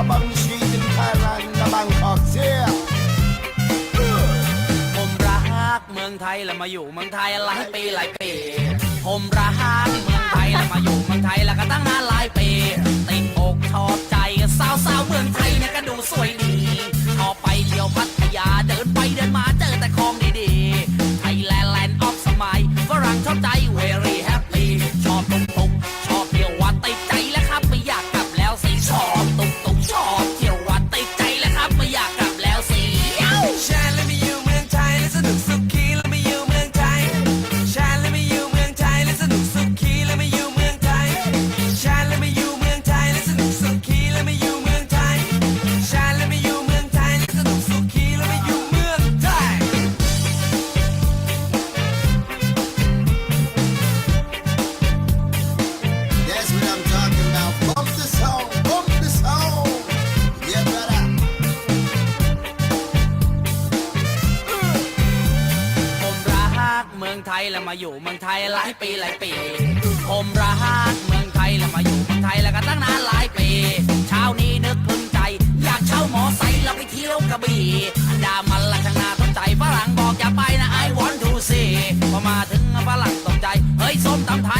Abang Street in Thailand และ Bangkok เสียผมรักเมืองไทยแล้วมาอยู่เมืองไทยหลายปีหลายปี ผมรักเมืองไทยแล้วมาอยู่เมืองไทยแล้วก็ตั้งนานหลายปีติด แล้วมาอยู่เมืองไทยหลายปีหลายปี ผมรักเมืองไทยแล้วมาอยู่เมืองไทยแล้วก็ตั้งนานหลายปี เช้านี้นึกพึงใจ อยากเช่าหมอไซค์แล้วไปเที่ยวกระบี่ดามันละช่างน่าสนใจฝรั่งบอกอย่าไปนะ I want to see พอมาถึงฝรั่งตกใจ เฮ้ยส้มตำไทย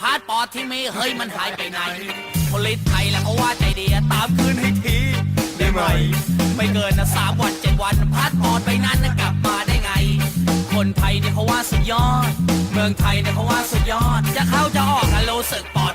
พาสปอร์ตที่มีเฮ้ยมันหายไปไหนผลิตไทยแล้วเขาว่าใจดีตามคืนให้ทีได้ไหมไม่เกินนะสามวันเจ็ดวันพาสปอร์ตไปนั้นนะกลับมาได้ไง คนไทยเนี่ยเขาว่าสุดยอด เมืองไทยเนี่ยเขาว่าสุดยอด จะเข้าจะออกกันรู้สึกปลอด